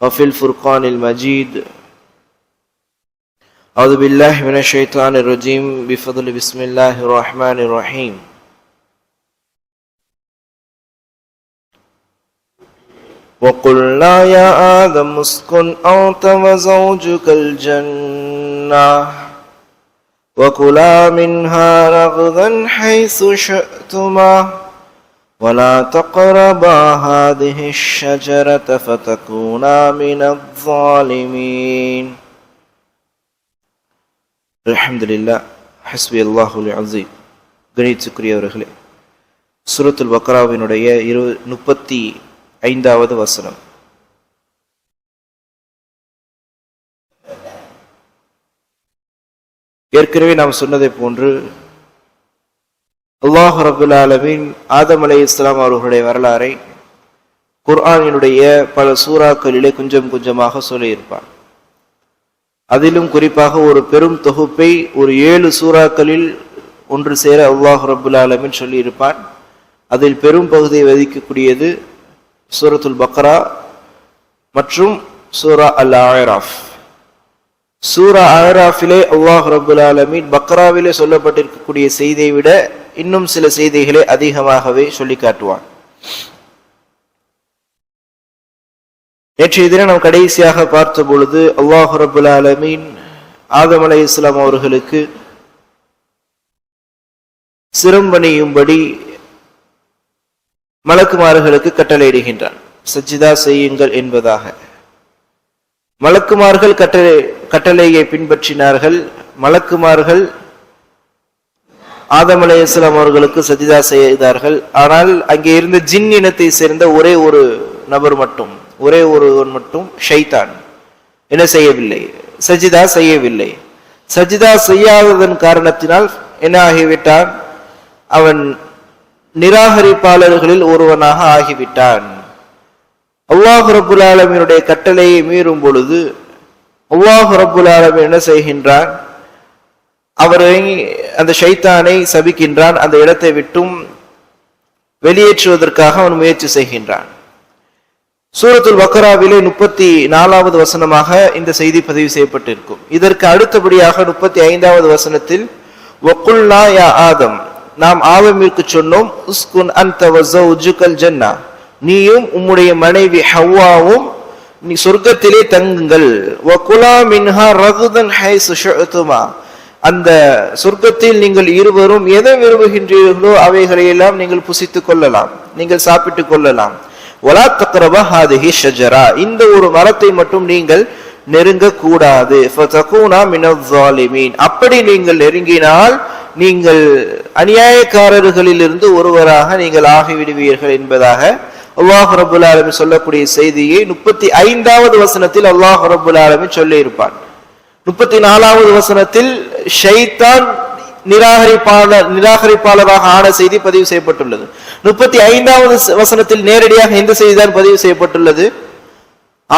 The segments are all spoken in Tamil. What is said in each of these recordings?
وفي الفرقان المجيد. أعوذ بالله من الشيطان الرجيم. بفضل بسم الله الرحمن الرحيم. وقلنا يا آدم اسكن أنت وزوجك الجنة وكلا منها رغدا حيث شئتما. ولا تقربا هذه الشجرة فتكونا من الظالمين الحمد لله حسبي الله العظيم கணித்துக்குரியவர்களே சூரத்துல் பக்ராவினுடைய இரு முப்பத்தி ஐந்தாவது வசனம் ஏற்கனவே நாம் சொன்னதை போன்று அல்லாஹ் ரபுல் ஆலமின் ஆதம் அலை இஸ்லாம் அவர்களுடைய வரலாறை குர்ஆனினுடைய பல சூறாக்களிலே கொஞ்சம் கொஞ்சமாக சொல்லியிருப்பார். அதிலும் குறிப்பாக ஒரு பெரும் தொகுப்பை ஒரு ஏழு சூறாக்களில் ஒன்று சேர அல்லாஹ் ரபுல் ஆலமின் சொல்லியிருப்பார். அதில் பெரும் பகுதியை வதிக்கக்கூடியது சூரத்துல் பக்ரா மற்றும் சூரா அல் ஆயராஃப் சூரா ஆயராஃபிலே அல்லாஹ் ரபுல் ஆலமின் பக்ராவிலே சொல்லப்பட்டிருக்கக்கூடிய செய்தியை விட இன்னும் சில செய்திகளை அதிகமாகவே சொல்லி காட்டுவான். நேற்றைய தினம் நாம் கடைசியாக பார்த்த பொழுது அல்லாஹு ரபுல் ஆலமீன் ஆதம் அலை இஸ்லாம் அவர்களுக்கு சிரம்பணியும்படி மலக்குமார்களுக்கு கட்டளையிடுகின்றான். சஜிதா செய்யுங்கள் என்பதாக. மலக்குமார்கள் கட்டளை கட்டளையை பின்பற்றினார்கள். மலக்குமார்கள் ஆதம் அலே இஸ்லாம் அவர்களுக்கு சஜிதா செய்தார்கள். ஆனால் அங்கே இருந்த ஜின் இனத்தை சேர்ந்த ஒரே ஒரு நபர் மட்டும் ஒரே ஒருவன் மட்டும் ஷைத்தான். என்ன செய்யவில்லை? சஜிதா செய்யவில்லை. சஜிதா செய்யாததன் காரணத்தினால் என்ன ஆகிவிட்டான்? அவன் நிராகரிப்பாளர்களில் ஒருவனாக ஆகிவிட்டான். அல்லாஹு ரபுல் ஆலமினுடைய கட்டளையை மீறும் பொழுது அல்லாஹு ரபுல் ஆலமின் என்ன செய்கின்றான்? அவரை அந்த ஷைத்தானை சபிக்கின்றான் அந்த இடத்தை விட்டும் வெளியேற்றுவதற்காக அவன் முயற்சி செய்கின்றான். சூரத்துல் வக்கராவிலே முப்பத்தி நாலாவது வசனமாக இந்த செய்தி பதிவு செய்யப்பட்டிருக்கும். இதற்கு அடுத்தபடியாக முப்பத்தி ஐந்தாவது வசனத்தில் வக்குல்னா யா ஆதம் நாம் ஆதமிற்கு சொன்னோம் உஸ்குன் அந்த ஜன்னா நீயும் உம்முடைய மனைவி ஹவ்வாவும் நீ சொர்க்கத்திலே தங்குங்கள். வகுலா மின்ஹா ரகுதன் ஹை சுஷுமா அந்த சொர்க்கத்தில் நீங்கள் இருவரும் எதை விரும்புகின்றீர்களோ அவைகளை எல்லாம் நீங்கள் புசித்துக் கொள்ளலாம். நீங்கள் சாப்பிட்டுக் கொள்ளலாம். ஒலா தக்ரபா ஹாதிஹி ஷஜரா. இந்த ஒரு மரத்தை மட்டும் நீங்கள் நெருங்க கூடாது. அப்படி நீங்கள் நெருங்கினால் நீங்கள் அநியாயக்காரர்களிலிருந்து ஒருவராக நீங்கள் ஆகிவிடுவீர்கள் என்பதாக அல்லாஹ் ரபுல் ஆலமி சொல்லக்கூடிய செய்தியை முப்பத்தி ஐந்தாவது வசனத்தில் அல்லாஹ் ரபுல் ஆலமி முப்பத்தி நாலாவது வசனத்தில் ஷைத்தான் நிராகரிப்பாளர் நிராகரிப்பாளராக ஆன செய்தி பதிவு செய்யப்பட்டுள்ளது. முப்பத்தி ஐந்தாவது வசனத்தில் நேரடியாக எந்த செய்திதான் பதிவு செய்யப்பட்டுள்ளது?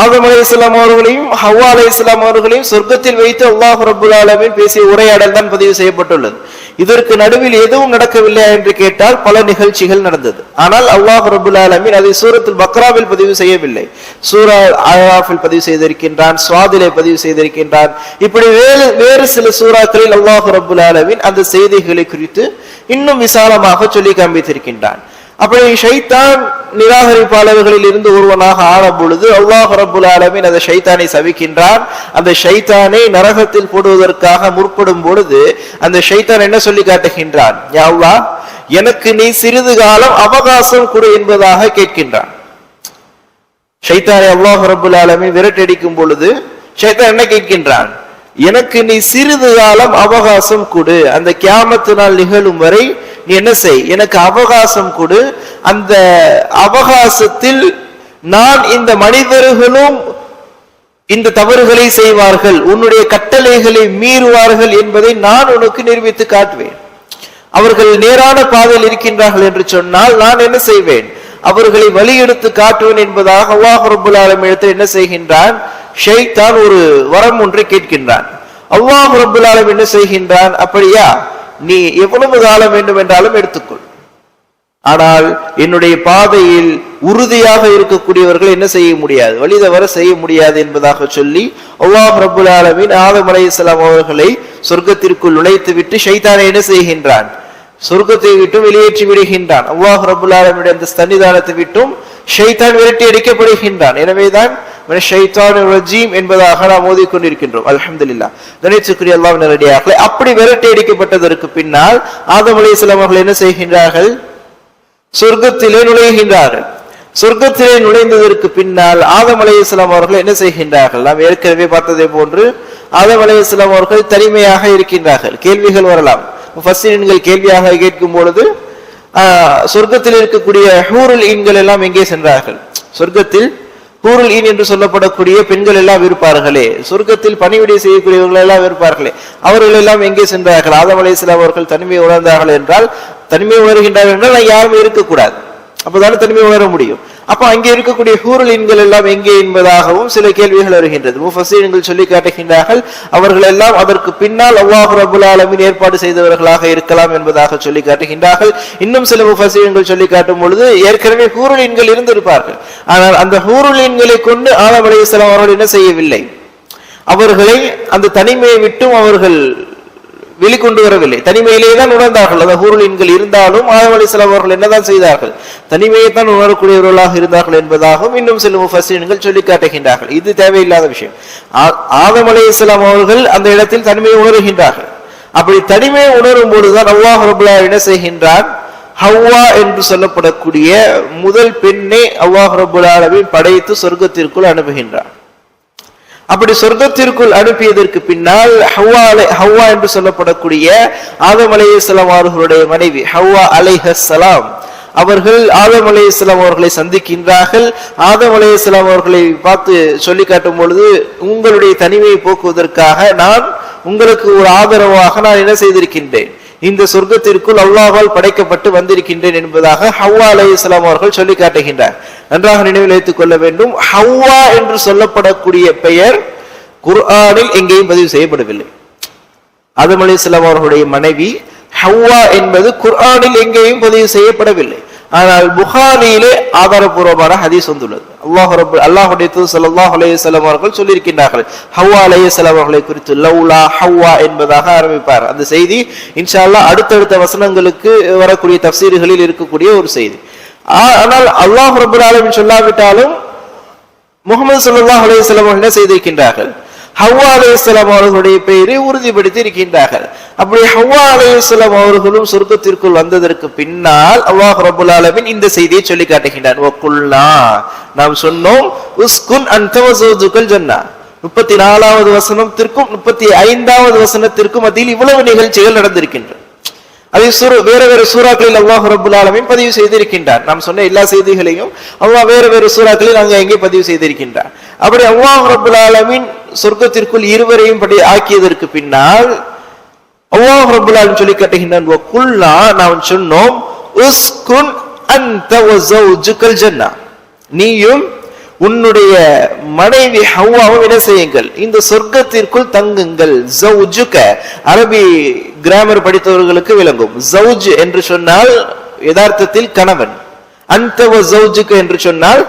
ஆதம் அலி இஸ்லாம் அவர்களையும் ஹவ்வா அலி இஸ்லாம் அவர்களையும் சொர்க்கத்தில் வைத்து அல்லாஹ் ரபுல் ஆலமின் பேசிய உரையாடல் தான் பதிவு செய்யப்பட்டுள்ளது. இதற்கு நடுவில் எதுவும் நடக்கவில்லை என்று கேட்டால் பல நிகழ்ச்சிகள் நடந்தது. ஆனால் அல்லாஹ் ரபுல் ஆலமின் அதை சூரத்தில் பக்ராவில் பதிவு செய்யவில்லை. சூரா ஆராஃபில் பதிவு செய்திருக்கின்றான் சுவாதிலே பதிவு செய்திருக்கின்றான். இப்படி வேறு வேறு சில சூறாக்களில் அல்லாஹ் ரபுல் ஆலமின் அந்த செய்திகளை குறித்து இன்னும் விசாலமாக சொல்லி காண்பித்திருக்கின்றான். அப்படி ஷைத்தான் நிராகரிப்பாளர்களில் இருந்து ஒருவனாக ஆன பொழுது அல்லாஹ் ரபுல் ஆலமின் அந்த ஷைத்தானை சவிக்கின்றான் அந்த ஷைத்தானை நரகத்தில் போடுவதற்காக முற்படும் பொழுது அந்த ஷைத்தான் என்ன சொல்லி காட்டுகின்றான்? யாவ்லா எனக்கு நீ சிறிது காலம் அவகாசம் கொடு என்பதாக கேட்கின்றான். ஷைத்தானை அல்லாஹ் ரபுல் ஆலமின் விரட்டடிக்கும் பொழுது ஷைத்தான் என்ன கேட்கின்றான்? எனக்கு நீ சிறிது காலம் அவகாசம் கொடு. அந்த கியாமத்து நாள் நிகழும் வரை நீ என்ன செய்? எனக்கு அவகாசம் கொடு. அந்த அவகாசத்தில் நான் இந்த மனிதர்களும் இந்த தவறுகளை செய்வார்கள். உன்னுடைய கட்டளைகளை மீறுவார்கள் என்பதை நான் உனக்கு நிரூபித்து காட்டுவேன். அவர்கள் நேரான பாதையில் இருக்கின்றார்கள் என்று சொன்னால் நான் என்ன செய்வேன்? அவர்களை வலியெடுத்து காட்டுவேன் என்பதாக அல்லாஹ் ரபுல் ஆலமிடத்தில் என்ன செய்கின்றான்? ஷெய்தான் ஒரு வரம் ஒன்றை கேட்கின்றான். அல்லாஹ் ரபுல் ஆலம் என்ன செய்கின்றான்? அப்படியா? நீ எவ்வளவு காலம் வேண்டும் என்றாலும் எடுத்துக்கொள். ஆனால் என்னுடைய பாதையில் உறுதியாக இருக்கக்கூடியவர்கள் என்ன செய்ய முடியாது? வழிதவர செய்ய முடியாது என்பதாக சொல்லி அல்லாஹ் ரபுல் ஆலமின் ஆதம் அலைஹிஸ்ஸலாம் அவர்களை சொர்க்கத்திற்குள் நுழைத்து விட்டு ஷைத்தானை என்ன செய்கின்றான்? சொர்க்கத்தை விட்டும் வெளியேற்றி விடுகின்றான். அல்லாஹ் ரபுல் ஆலமின் அந்த சன்னிதானத்தை விட்டும் ஷைத்தான் விரட்டி அடிக்கப்படுகின்றான். எனவேதான் ரஜீம் என்பதாக நாம் ஓதிக்கொண்டிருக்கின்றோம். அலமதுல்லா கணேசுக்குரிய அல்லாம் நேரடியாக அப்படி விரட்டி அடிக்கப்பட்டதற்கு பின்னால் ஆதம் அலைஹிஸ்ஸலாம் அவர்கள் என்ன செய்கின்றார்கள்? சொர்க்கத்திலே நுழைகின்றார்கள். சொர்க்கத்திலே நுழைந்ததற்கு பின்னால் ஆதம் இஸ்லாம் அவர்கள் என்ன செய்கின்றார்கள்? நாம் ஏற்கனவே பார்த்ததை போன்று ஆதம் இஸ்லாம் அவர்கள் தனிமையாக இருக்கின்றார்கள். கேள்விகள் வரலாம். முஃபஸ்ஸிரீன்கள் கேள்வியாக கேட்கும் பொழுது ஆஹ், சொர்க்கத்தில் இருக்கக்கூடிய ஹூருல் இன்கள் எல்லாம் எங்கே சென்றார்கள்? சொர்க்கத்தில் ஹூருல் ஈன் என்று சொல்லப்படக்கூடிய பெண்கள் எல்லாம் இருப்பார்களே. சொர்க்கத்தில் பணிவிடை செய்யக்கூடியவர்கள் எல்லாம் இருப்பார்களே. அவர்கள் எல்லாம் எங்கே சென்றார்கள்? ஆதம் சில அவர்கள் தனிமை உணர்ந்தார்கள் என்றால் தனிமை உணர்கின்றார்கள் என்றால் யாரும் இருக்கக்கூடாது. அப்போதானே தனிமை உணர முடியும். அப்ப அங்கே இருக்கக்கூடிய ஹூரலின்கள் எல்லாம் எங்கே என்பதாகவும் சில கேள்விகள் வருகின்றது. முஃபசீன்கள் சொல்லி காட்டுகின்றார்கள் அவர்கள் எல்லாம் அதற்கு பின்னால் அவ்வாஹு ரபுல் ஆலமின் ஏற்பாடு செய்தவர்களாக இருக்கலாம் என்பதாக சொல்லி காட்டுகின்றார்கள். இன்னும் சில முஃபசீன்கள் சொல்லி காட்டும் பொழுது ஏற்கனவே ஹூரலின்கள் இருந்திருப்பார்கள். ஆனால் அந்த ஹூரலின்களை கொண்டு ஆலம் அலைஹிஸ்ஸலாம் அவர்கள் என்ன செய்யவில்லை? அவர்களை அந்த தனிமையை விட்டும் அவர்கள் வெளிக்கொண்டு வரவில்லை தனிமையிலே தான் உணர்ந்தார்கள் அந்த ஹூருலின்கள் இருந்தாலும் ஆதம் அலிஸ்லாம் அவர்கள் என்னதான் செய்தார்கள்? தனிமையை தான் உணரக்கூடியவர்களாக இருந்தார்கள் என்பதாகவும் இன்னும் சில முஃபசீன்கள் சொல்லி காட்டுகின்றார்கள். இது தேவையில்லாத விஷயம். ஆ- ஆதம் அலைஹிஸ்ஸலாம் அவர்கள் அந்த இடத்தில் தனிமையை உணர்கின்றார்கள். அப்படி தனிமையை உணரும் பொழுதுதான் அல்லாஹ் ரபுல்லா என்ன செய்கின்றான்? ஹவ்வா என்று சொல்லப்படக்கூடிய முதல் பெண்ணை அல்லாஹ் ரபுல் படைத்து சொர்க்கத்திற்குள் அனுப்புகின்றான். அப்படி சொர்க்கத்திற்குள் அனுப்பியதற்கு பின்னால் ஹவ்வா அலை ஹவ்வா என்று சொல்லப்படக்கூடிய ஆதம் அலைஹிஸ்ஸலாம் அவர்களுடைய மனைவி ஹவ்வா அலைஹலாம் அவர்கள் ஆதம் அலைஹிஸ்ஸலாம் அவர்களை சந்திக்கின்றார்கள். ஆதம் அலைஹிஸ்ஸலாம் அவர்களை பார்த்து சொல்லி காட்டும் பொழுது உங்களுடைய தனிமையை போக்குவதற்காக நான் உங்களுக்கு ஒரு ஆதரவாக நான் என்ன செய்திருக்கின்றேன்? இந்த சொர்க்கத்திற்குள் அல்லாஹால் படைக்கப்பட்டு வந்திருக்கின்றேன் என்பதாக ஹவ்வா அலைஹிஸ்ஸலாம் அவர்கள் சொல்லி காட்டுகின்றார் நன்றாக நினைவில் வைத்துக் கொள்ள வேண்டும். ஹவ்வா என்று சொல்லப்படக்கூடிய பெயர் குர்ஆனில் எங்கேயும் பதிவு செய்யப்படவில்லை. ஆதம் இஸ்லாம் அவர்களுடைய மனைவி ஹவ்வா என்பது குர்ஆனில் எங்கேயும் பதிவு செய்யப்படவில்லை. ஆனால் புகாரியிலே ஆதாரபூர்வமான ஹதீஸ் வந்துள்ளது. அல்லாஹ் ரப்பு அல்லாஹுடைய தூ சல்லாஹ் அலைஹி அவர்கள் சொல்லியிருக்கின்றார்கள். ஹவ்வா அலைஹிஸ்ஸலாம் அவர்களை குறித்து லவ்லா ஹவ்வா என்பதாக ஆரம்பிப்பார் அந்த செய்தி இன்ஷா அல்லாஹ் அடுத்தடுத்த வசனங்களுக்கு வரக்கூடிய தப்சீர்களில் இருக்கக்கூடிய ஒரு செய்தி. ஆனால் அல்லாஹ் ரபுல் ஆலமின் சொல்லாவிட்டாலும் முகமது சல்லாஹ் அலைஹி வஸல்லம் என்ன செய்திருக்கின்றார்கள்? ஹவ்வா அலைஹிஸ்ஸலாம் அவர்களுடைய பெயரை உறுதிப்படுத்தி இருக்கின்றார்கள் அப்படி ஹவ்வா அலைஹிஸ்ஸலாம் அவர்களும் சொர்க்கத்திற்குள் வந்ததற்கு பின்னால் அல்லாஹ் ரபுல் ஆலமின் இந்த செய்தியை சொல்லி காட்டுகின்றான். நாம் சொன்னோம் உஸ்குன் அன்த வஸௌஜுகல் முப்பத்தி நாலாவது வசனத்திற்கும் முப்பத்தி ஐந்தாவது வசனத்திற்கும் மத்தியில் இவ்வளவு நிகழ்ச்சிகள் நடந்திருக்கின்றன. அதை சுரு வேற வேறு சூறாக்களில் அல்லாஹ் ரபுல் ஆலமின் பதிவு செய்திருக்கின்றார் நாம் சொன்ன எல்லா செய்திகளையும் அல்லாஹ் வேற வேறு சூறாக்களில் அங்கே எங்கே பதிவு செய்திருக்கின்றார் அப்படி அல்லாஹ் ரபுல் ஆலமின் சொர்க்கத்திற்குள் இருவரையும் படி ஆக்கியதற்கு பின்னால் அல்லாஹ் ரபுல் சொல்லி கட்டுகின்றான் குல்லா நாம் சொன்னோம் உஸ்குன் அன்த வஸௌஜுகல் ஜன்னா. நீயும் உன்னுடைய மனைவி ஹவ்வாவும் என்ன செய்யுங்கள் இந்த சொர்க்கத்திற்குள் தங்குங்கள். ஜவுஜுக அரபி கிராமர் படித்தவர்களுக்கு விளங்கும். ஜவுஜ் என்று சொன்னால் யதார்த்தத்தில் கணவன். அந்த ஜவுஜுக்கு என்று சொன்னால்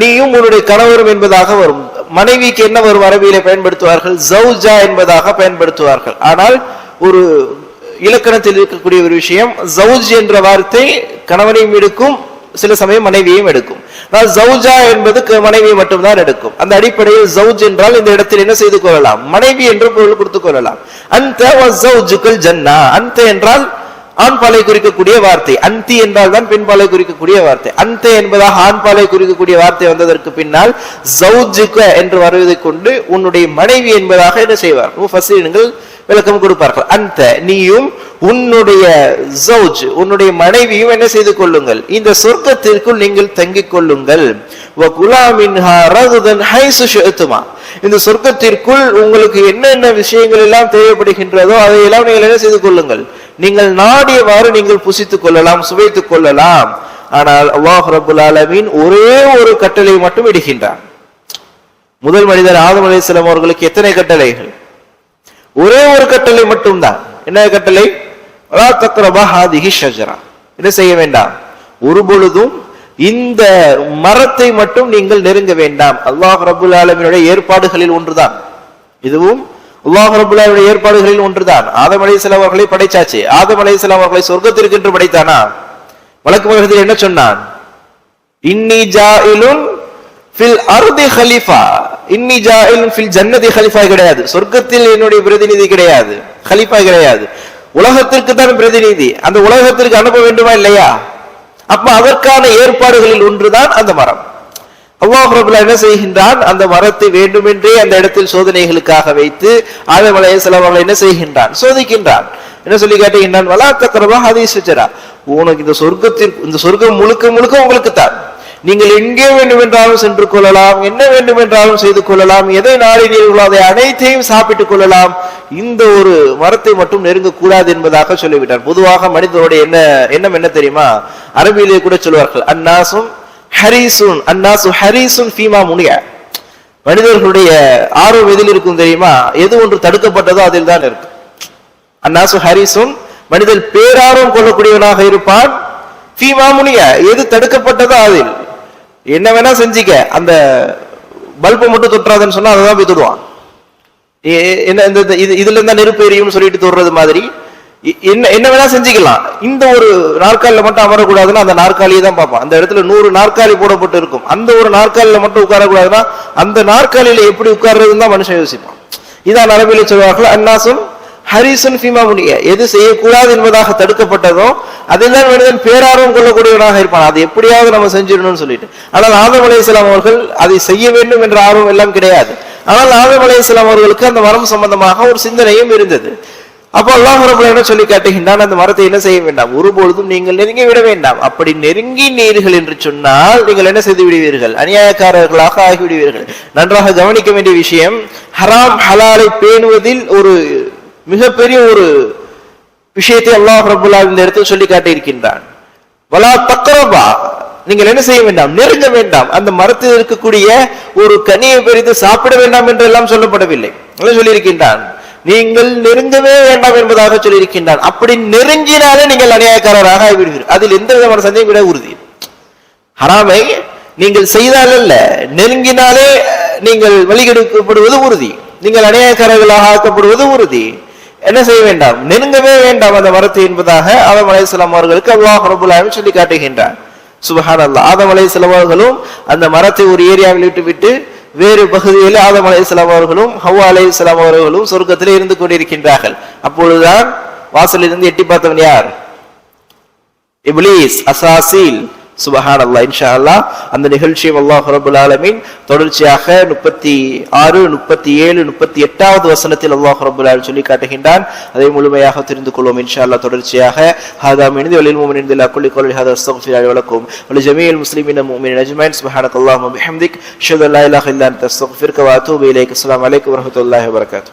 நீயும் உன்னுடைய கணவரும் என்பதாக வரும். மனைவிக்கு என்ன ஒரு அரபியில பயன்படுத்துவார்கள்? ஜவுஜா என்பதாக பயன்படுத்துவார்கள். ஆனால் ஒரு இலக்கணத்தில் இருக்கக்கூடிய ஒரு விஷயம் ஜவுஜ் என்ற வார்த்தை கணவனையும் எடுக்கும் சில சமயம் மனைவியையும் எடுக்கும். ஆனால் ஜவுஜா என்பது க- மனைவியை மட்டும்தான் எடுக்கும். அந்த அடிப்படையில் ஜவுஜ் என்றால் இந்த இடத்தில் என்ன செய்து கொள்ளலாம்? மனைவி என்று பொருள் கொடுத்துக் கொள்ளலாம். அந்த ஜன்னா. அந்த என்றால் ஆண்பாலை குறிக்கக்கூடிய வார்த்தை. அந்தி என்றால் தான் பெண்பாலை குறிக்கக்கூடிய வார்த்தை. அந்த என்பதாக ஆண்பாலை குறிக்கக்கூடிய வார்த்தை வந்ததற்கு பின்னால் ஜவுஜுக என்று வருவதை கொண்டு உன்னுடைய மனைவி என்பதாக என்ன செய்வார்? நீங்கள் விளக்கம் கொடுப்பார்கள். அந்த நீயும் உன்னுடைய ஜவுஜ் உன்னுடைய மனைவியும் என்ன செய்து கொள்ளுங்கள். இந்த சொர்க்கத்திற்குள் நீங்கள் தங்கிக் கொள்ளுங்கள். இந்த சொர்க்கத்திற்குள் உங்களுக்கு என்னென்ன விஷயங்கள் எல்லாம் தேவைப்படுகின்றதோ அதையெல்லாம் நீங்கள் என்ன செய்து கொள்ளுங்கள். நீங்கள் நாடியவாறு நீங்கள் புசித்துக் கொள்ளலாம் சுவைத்துக் கொள்ளலாம். ஆனால் அல்லாஹ் ரபுல் ஆலமின் ஒரே ஒரு கட்டளை மட்டும் இடுகின்றார் முதல் மனிதர் ஆதம் அலிஸ்லாம் அவர்களுக்கு எத்தனை கட்டளைகள்? ஒரே ஒரு கட்டளை மட்டும்தான். என்ன கட்டளை? என்ன செய்ய வேண்டாம்? ஒரு பொழுதும் இந்த மரத்தை மட்டும் நீங்கள் நெருங்க வேண்டாம். அல்லாஹ் ரபுல் ஆலமினுடைய ஏற்பாடுகளில் ஒன்றுதான். இதுவும் அல்லாஹ் ரபுல் ஏற்பாடுகளில் ஒன்றுதான். ஆதம் அலைஹிஸ்ஸலாம் அவர்களை படைச்சாச்சு. ஆதம் அலைஹிஸ்ஸலாம் அவர்களை சொர்க்கத்திற்கு என்று படைத்தானா? வழக்கு மகத்தில் என்ன சொன்னான்? இன்னி ஜாயிலுன் ஃபில் அருதி ஹலிஃபா. இன்னி ஜாயிலுன் ஃபில் ஜன்னதி ஹலிஃபா கிடையாது. சொர்க்கத்தில் என்னுடைய பிரதிநிதி கிடையாது. ஹலிஃபா கிடையாது. உலகத்திற்கு தான் பிரதிநிதி. அந்த உலகத்திற்கு அனுப்ப வேண்டுமா இல்லையா? அப்ப அதற்கான ஏற்பாடுகளில் ஒன்றுதான் அந்த மரம். அல்லாஹ் ரபுல்லா என்ன செய்கின்றான்? அந்த மரத்தை வேண்டுமென்றே அந்த இடத்தில் சோதனைகளுக்காக வைத்து ஆதம் அலைஹிஸ்ஸலாம் அவர்களை என்ன செய்கின்றான்? சோதிக்கின்றான். என்ன சொல்லி காட்டுகின்றான் வலா தக்கரவா ஹதீசுச்சரா உனக்கு இந்த சொர்க்கத்தில் இந்த சொர்க்கம் முழுக்க முழுக்க உங்களுக்கு தான். நீங்கள் எங்கே வேண்டுமென்றாலும் சென்று கொள்ளலாம். என்ன வேண்டுமென்றாலும் செய்து கொள்ளலாம். எதை நாடினீர்களோ அதை அனைத்தையும் சாப்பிட்டுக் கொள்ளலாம். இந்த ஒரு மரத்தை மட்டும் நெருங்கக்கூடாது என்பதாக சொல்லிவிட்டார். பொதுவாக மனிதனுடைய என்ன எண்ணம் என்ன தெரியுமா? அரபியிலே கூட சொல்வார்கள் அந்நாசும் ஹரிசுன் அன்னாசு ஹரிசுன் ஃபீமா முனிய. மனிதர்களுடைய ஆர்வம் எதில் இருக்கும் தெரியுமா? எது ஒன்று தடுக்கப்பட்டதோ அதில் தான் இருக்கு அன்னாசு ஹரிசுன் மனிதன் பேரார்வம் கொள்ளக்கூடியவனாக இருப்பான். ஃபீமா முனிய எது தடுக்கப்பட்டதோ அதில். என்ன வேணா செஞ்சிக்க. அந்த பல்பை மட்டும் தொட்டுறாதுன்னு சொன்னா அதை தான் போய் தொடுவான். ஏ- என்ன இந்த இந்த- இது இதுல இருந்தா நெருப்பு எரியும் சொல்லிட்டு தொடுறது மாதிரி. என்ன என்ன வேணா செஞ்சுக்கலாம். இந்த ஒரு நாற்காலில மட்டும் அமரக்கூடாதுன்னா அந்த நாற்காலியை தான் பார்ப்பான். அந்த இடத்துல நூறு நாற்காலி போடப்பட்டு இருக்கும். அந்த ஒரு நாற்காலில மட்டும் உட்காரக்கூடாதுன்னா அந்த நாற்காலியில எப்படி உட்கார்றதுன்னு தான் மனுஷன் யோசிப்பான். இதான் அரபியில சொல்வார்கள் அன்னாசும் ஹரிசன் ஃபீமா முனிய. எது செய்யக்கூடாது என்பதாக தடுக்கப்பட்டதோ அதெல்லாம் மனிதன் பேரார்வம் கொள்ளக்கூடியவனாக இருப்பான். அது எப்படியாவது நம்ம செஞ்சிடணும்னு சொல்லிட்டு. ஆனால் ஆதம் அலைஹிஸ்ஸலாம் அவர்கள் அதை செய்ய வேண்டும் என்ற ஆர்வம் எல்லாம் கிடையாது. ஆனால் ஆதம் அலைஹிஸ்ஸலாம் அவர்களுக்கு அந்த மரம் சம்பந்தமாக ஒரு சிந்தனையும் இருந்தது. அப்போ அல்லாஹ் ரபுல் என்ன சொல்லி காட்டுகின்றான் அந்த மரத்தை என்ன செய்ய வேண்டாம்? ஒருபொழுதும் நீங்கள் நெருங்கி விட வேண்டாம். அப்படி நெருங்கினீர்கள் என்று சொன்னால் நீங்கள் என்ன செய்து விடுவீர்கள்? அநியாயக்காரர்களாக ஆகிவிடுவீர்கள் நன்றாக கவனிக்க வேண்டிய விஷயம் ஹராம் ஹலாலை பேணுவதில் ஒரு மிகப்பெரிய ஒரு விஷயத்தை அல்லாஹ் ரபுல்லா இந்த இடத்தில் சொல்லி காட்டியிருக்கின்றான். வலா தக்கரபா நீங்கள் என்ன செய்ய வேண்டாம்? நெருங்க வேண்டாம். அந்த மரத்தில் இருக்கக்கூடிய ஒரு கனியை பறித்து சாப்பிட வேண்டாம் என்றெல்லாம் சொல்லப்படவில்லை. சொல்லியிருக்கின்றான்? நீங்கள் நெருங்கவே வேண்டாம் என்பதாக சொல்லியிருக்கின்றான் அப்படி நெருங்கினாலே நீங்கள் அநியாயக்காரராக ஆகிவிடுவீர்கள். அதில் எந்த விதமான சந்தேகம் விட உறுதி ஹராமை நீங்கள் செய்தால் அல்ல நெருங்கினாலே நீங்கள் வழிகெடுக்கப்படுவது உறுதி. நீங்கள் அநியாயக்காரர்களாக ஆக்கப்படுவது உறுதி. என்ன செய்ய வேண்டாம்? நெருங்கவே வேண்டாம் அந்த மரத்தை என்பதாக ஆதம் அலைஹிஸ்ஸலாம் அவர்களுக்கு அல்லாஹ் ரபுல் சொல்லி காட்டுகின்றார். சுபஹான் அல்லா ஆதம் அலைஹிஸ்ஸலாம் அவர்களும் அந்த மரத்தை ஒரு ஏரியாவில் விட்டு விட்டு வேறு பகுதியில் ஆதம் அலைஹிஸ்ஸலாம் அவர்களும் ஹவ்வா இஸ்லாம் அவர்களும் சொர்க்கத்திலே இருந்து கொண்டிருக்கின்றார்கள். அப்பொழுதுதான் வாசலில் இருந்து எட்டி பார்த்தவன் யார்? Iblis Azazil. சுபஹான் அல்லாஹ் இன்ஷா அல்லா அந்த நிகழ்ச்சியும் அல்லாஹ் ரபுல் ஆலமீன் தொடர்ச்சியாக முப்பத்தி ஆறு முப்பத்தி ஏழு முப்பத்தி எட்டாவது வசனத்தில் அல்லாஹ் ரபுல் ஆலமீன் சொல்லி காட்டுகின்றான். அதை முழுமையாக தெரிந்து கொள்வோம் இன்ஷா அல்லாஹ் தொடர்ச்சியாக. ஹாதா மினிந்து வலில் மூமினின் தில் அக்குலி கொலி ஹாதா அஸ்தக்ஃபிர் அலி வலக்கும். வலி ஜமீல் முஸ்லிமின் மூமின் அஜ்மைன் சுபஹானக் அல்லாஹ் பிஹம்திக். ஷஹது லா இலாஹ இல்லா அன்த அஸ்தக்ஃபிருக வ இலைக். அலைக்கும் வரமத்துல்லாஹி வரகாத்து